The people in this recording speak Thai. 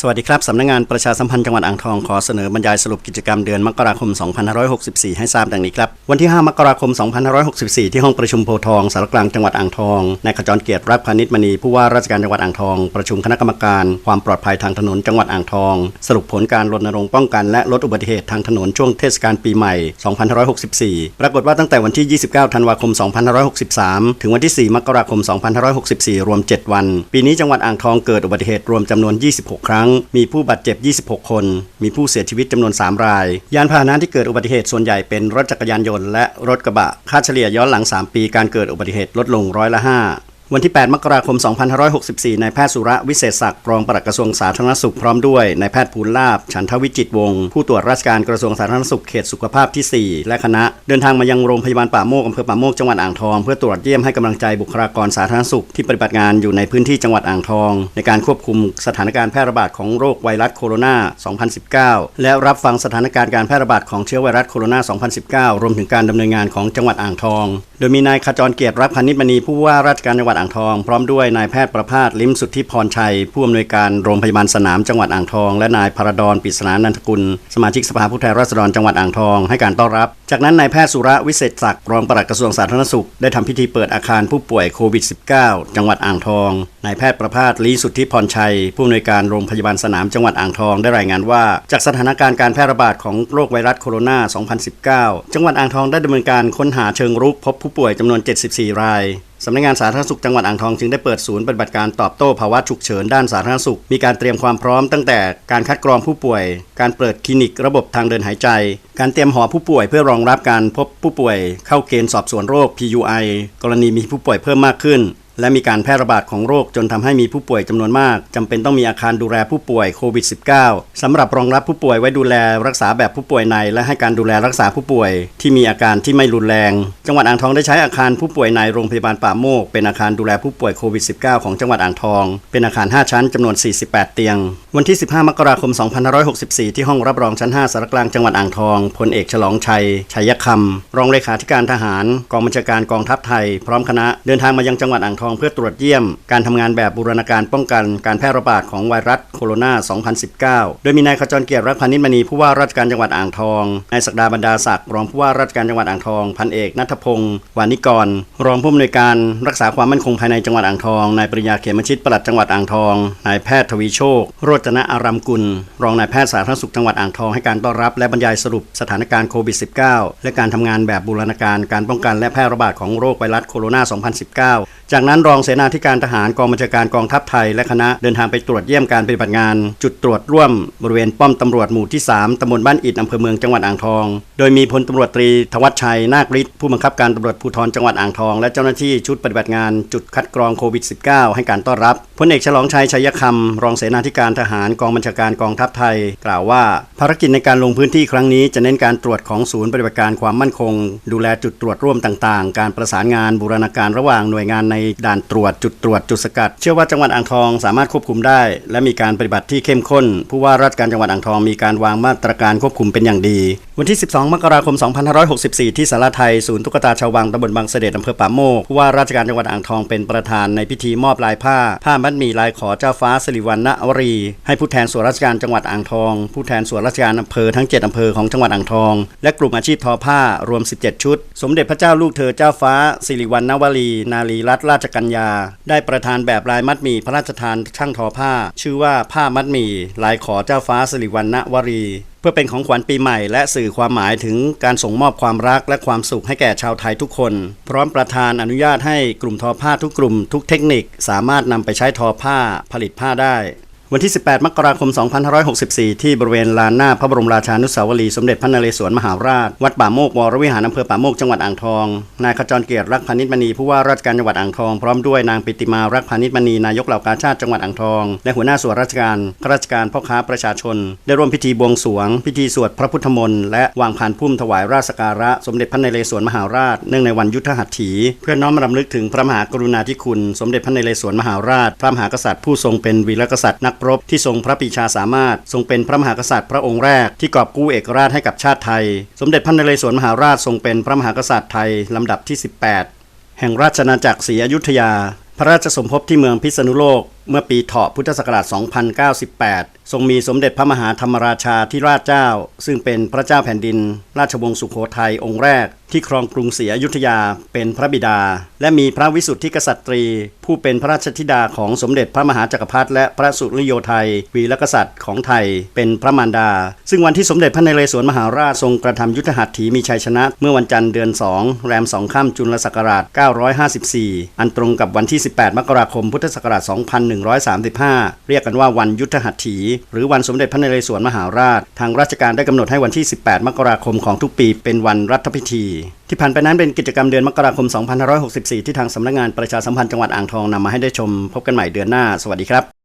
สวัสดีครับ สำนักงงานประชาสัมพันธ์จังหวัดอ่างทองขอเสนอบรรยายสรุปกิจกรรมเดือนมกราคม 2564 ให้ทราบดังนี้ครับ วันที่ 5 มกราคม 2564 ที่ห้องประชุมโพทองสารกลางจังหวัดอ่างทองนายขจรเกียรติรักพานิชมณีผู้ว่าราชการจังหวัดอ่างทอง ประชุมคณะกรรมการความปลอดภัยทางถนนจังหวัดอ่างทอง สรุปผลการรณรงค์ป้องกันและลดอุบัติเหตุทางถนนช่วงเทศกาลปีใหม่ 2564 ปรากฏว่าตั้งแต่วันที่ 29 ธันวาคม 2563 ถึงวันที่ 4 มกราคม 2564 รวม 7 วัน ปีนี้จังหวัดอ่างทองเกิดอุบัติเหตุรวมจำนวน 26 ครั้งมีผู้บาดเจ็บ 26 คน มีผู้เสียชีวิตจำนวน 3 ราย ยานพาหนะที่เกิดอุบัติเหตุส่วนใหญ่เป็นรถจักรยานยนต์และรถกระบะ ค่าเฉลี่ยย้อนหลัง 3 ปีการเกิดอุบัติเหตุลดลงร้อยละ 5 วันที่ 8 มกราคม 2564 นายแพทย์สุระวิเศษศักดิ์ รองปลัดกระทรวงสาธารณสุขพร้อมด้วย นายแพทย์ภูลลาบ ฉันทวิจิตวงศ์ ผู้ตรวจราชการกระทรวงสาธารณสุขเขตสุขภาพที่ 4 และคณะ เดินทางมายังโรงพยาบาลป่าโมกอำเภอป่าโมกจังหวัดอ่างทอง เพื่อตรวจเยี่ยมให้กำลังใจบุคลากรสาธารณสุขที่ปฏิบัติงานอยู่ในพื้นที่จังหวัดอ่างทอง ในการควบคุมสถานการณ์แพร่ระบาดของโรคไวรัสโคโรนา 2019 และรับฟังสถานการณ์การแพร่ระบาดของเชื้อไวรัสโคโรนา 2019 รวมถึงการดำเนินงานของจังหวัดอ่างทอง โดยมีนายขจรเกียรติรักพานิชมณีผู้ว่าราชการจังหวัดอ่างทอง พร้อมด้วยนายแพทย์ประภาสลิ้มสุทธิพรชัย ผู้อำนวยการโรงพยาบาลสนามจังหวัดอ่างทอง และนายพระดอนปิศนานันทกุล สมาชิกสภาผู้แทนราษฎรจังหวัดอ่างทองให้การต้อนรับ จากนั้นนายแพทย์สุระวิเศษศักดิ์รองปลัดกระทรวงสาธารณสุข ได้ทำพิธีเปิดอาคารผู้ป่วยโควิด -19 จังหวัดอ่างทองนายแพทย์ประภาสลีสุทธิพรชัย ผู้อำนวยการโรงพยาบาลสนามจังหวัดอ่างทองได้รายงานว่า จากสถานการณ์การแพร่ระบาดของโรคไวรัสโคโรนา 2019 จังหวัดอ่างทองได้ดำเนินการค้นหาเชิงรุกพบผู้ป่วยจำนวน 74 ราย สำนักงานสาธารณสุขจังหวัดอ่างทองจึงได้เปิดศูนย์ปฏิบัติการตอบโต้ภาวะฉุกเฉินด้านสาธารณสุข มีการเตรียมความพร้อมตั้งแต่การคัดกรองผู้ป่วย การเปิดคลินิกระบบทางเดินหายใจ การเตรียมหอผู้ป่วยเพื่อรองรับการพบผู้ป่วย เข้าเกณฑ์สอบสวนโรค PUI กรณีมีผู้ป่วยเพิ่มมากขึ้น และมีการแพร่ระบาดของโรคจนทำให้มีผู้ป่วยจำนวนมากจำเป็นต้องมีอาคารดูแลผู้ป่วยโควิด -19 สำหรับรองรับผู้ป่วยไว้ดูแลรักษาแบบผู้ป่วยใน และให้การดูแลรักษาผู้ป่วย ที่มีอาการที่ไม่รุนแรง จังหวัดอ่างทองได้ใช้อาคารผู้ป่วยในโรงพยาบาลป่าโมก เป็นอาคารดูแลผู้ป่วยโควิด -19 ของจังหวัดอ่างทอง เป็นอาคาร 5 ชั้นจำนวน 48 เตียง วันที่ 15 มกราคม 2564 ที่ห้องรับรองชั้น 5สารกลางจังหวัดอ่างทองพลเอกฉลองชัยชัยคำรองเลขาธิการทหาร กองบัญชาการกองทัพไทย พร้อมคณะเดินทางมายังจังหวัดอ่างทองเพื่อตรวจเยี่ยม การทำงานแบบบูรณาการป้องกันการแพร่ระบาดของไวรัสโคโรนา 2019 โดยมีนายขจรเกียรติรักพานิชมณีผู้ว่าราชการจังหวัดอ่างทอง นายศักดาบรรดาศักดิ์รองผู้ว่าราชการจังหวัดอ่างทอง พันเอกนัทพงศ์วานิกร รองผู้อำนวยการรักษาความมั่นคงภายในจังหวัดอ่างทอง นายปริญญาเขมชิตปลัดจังหวัดอ่างทอง นายแพทย์ทวีโชค โรจนะอารามกุล รองนายแพทย์สาธารณสุขจังหวัดอ่างทองให้การต้อนรับและบรรยายสรุปสถานการณ์โควิด -19 และการทำงานแบบบูรณาการการป้องกันและแพร่ระบาดของโรคไวรัสโคโรนา 2019 จากนั้นรองเสนาธิการทหารกองบัญชาการกองทัพไทยและคณะเดินทางไปตรวจเยี่ยมการปฏิบัติงาน จุดตรวจร่วมบริเวณป้อมตำรวจหมู่ที่ 3ตำบลบ้านอิฐอำเภอเมืองจังหวัดอ่างทอง โดยมีพลตำรวจตรีทวัชชัยนาคฤทธิ์ผู้บังคับการตำรวจภูธรจังหวัดอ่างทอง และเจ้าหน้าที่ชุดปฏิบัติงานจุดคัดกรองโควิด -19 ให้การต้อนรับพลเอกฉลองชัยชัยคำรองเสนาธิการทหารกองบัญชาการกองทัพไทย กล่าวว่า ภารกิจในการลงพื้นที่ครั้งนี้จะเน้นการตรวจของศูนย์ปฏิบัติการความมั่นคง ดูแลจุดตรวจร่วมต่างๆ การประสานงานบูรณาการระหว่างหน่วยงานในด่านตรวจจุดตรวจจุดสกัด เชื่อว่าจังหวัดอ่างทองสามารถควบคุมได้ และมีการปฏิบัติที่เข้มข้น ผู้ว่าราชการจังหวัดอ่างทองมีการวางมาตรการควบคุมเป็นอย่างดี วันที่ 12 มกราคม 2564 ที่สาราไทยศูนย์ตุ๊กตาชาววังตำบลบางเสด็จอำเภอป่าโมกผู้ว่าราชการจังหวัดอ่างทองเป็นประธานในพิธีมอบลายผ้า ผ้ามัดหมี่ลายขอเจ้าฟ้าสิริวัณณวรี ให้ผู้แทนส่วนราชการจังหวัดอ่างทอง ผู้แทนส่วนราชการอำเภอทั้ง 7อำเภอของจังหวัดอ่างทอง และกลุ่มอาชีพทอผ้ารวม 17 ชุด สมเด็จพระเจ้าลูกเธอเจ้าฟ้าสิริวัณณวรี นารีรัตนราชกัญญาได้ประทานแบบลายมัดหมี่พระราชทานช่างทอผ้า ชื่อว่าผ้ามัดหมี่ลายขอเจ้าฟ้าสิริวัณณวรีเพื่อเป็นของขวัญปีใหม่และสื่อความหมายถึงการส่งมอบความรักและความสุขให้แก่ชาวไทยทุกคน พร้อมประธานอนุญาตให้กลุ่มทอผ้าทุกกลุ่ม ทุกเทคนิค สามารถนำไปใช้ทอผ้าผลิตผ้าได้ วันที่ 18 มกราคม 2564 ที่บริเวณลานหน้าพระบรมราชานุสาวรีย์สมเด็จพระนเรศวรมหาราช วัดป่าโมกวรวิหารอำเภอป่าโมกจังหวัดอ่างทอง นายขจรเกียรติรักพานิชมณีผู้ว่าราชการจังหวัดอ่างทอง พร้อมด้วยนางปิติมารักพานิชมณีนายกเหล่ากาชาติจังหวัดอ่างทอง และหัวหน้าส่วนราชการข้าราชการพ่อค้าประชาชน ได้ร่วมพิธีบวงสรวง พิธีสวดพระพุทธมนต์และวางพานพุ่มถวายราชการะ สมเด็จพระนเรศวรมหาราช เนื่องในวันยุทธหัตถี เพื่อน้อมรำลึกถึงพระมหากรุณาธิคุณ สมเด็จพระนเรศวรมหาราช พระมหากษัตริย์ผู้ทรงเป็นวีรกษัตริย์นักรบที่ทรงพระปีชาสามารถ ทรงเป็นพระมหากษัตริย์พระองค์แรกที่กอบกู้เอกราชให้กับชาติไทย สมเด็จพระนเรศวรมหาราชทรงเป็นพระมหากษัตริย์ไทยลำดับที่ 18 แห่งราชนาณาจักรศรีอยุธยา พระราชสมภพที่เมืองพิษณุโลก เมื่อปีเถาะพุทธศักราช 2098 ทรงมีสมเด็จพระมหาธรรมราชาธิราชเจ้า ซึ่งเป็นพระเจ้าแผ่นดิน ราชวงศ์สุขโขทัยองค์แรก ที่ครองกรุงศรีอยุธยาเป็นพระบิดา และมีพระวิสุทธิกษัตรี ผู้เป็นพระราชธิดาของสมเด็จพระมหาจักรพรรดิและพระสุริโยไทยวีรกษัตริย์ของไทย เป็นพระมารดา ซึ่งวันที่สมเด็จพระนเรศวรมหาราชทรงกระทำยุทธหัตถีมีชัยชนะ เมื่อวันจันทร์เดือน 2 แรม2ค่ำจุลศักราช 954 อันตรงกับวันที่ 18 มกราคมพุทธศักราช 2 0 2135 เรียกกันว่าวันยุทธหัตถี หรือวันสมเด็จพระนเรศวรมหาราช ทางราชการได้กำหนดให้วันที่ 18 มกราคมของทุกปีเป็นวันรัฐพิธี ที่ผ่านไปนั้นเป็นกิจกรรมเดือนมกราคม 2564 ที่ทางสำนักงานประชาสัมพันธ์จังหวัดอ่างทองนำมาให้ได้ชม พบกันใหม่เดือนหน้า สวัสดีครับ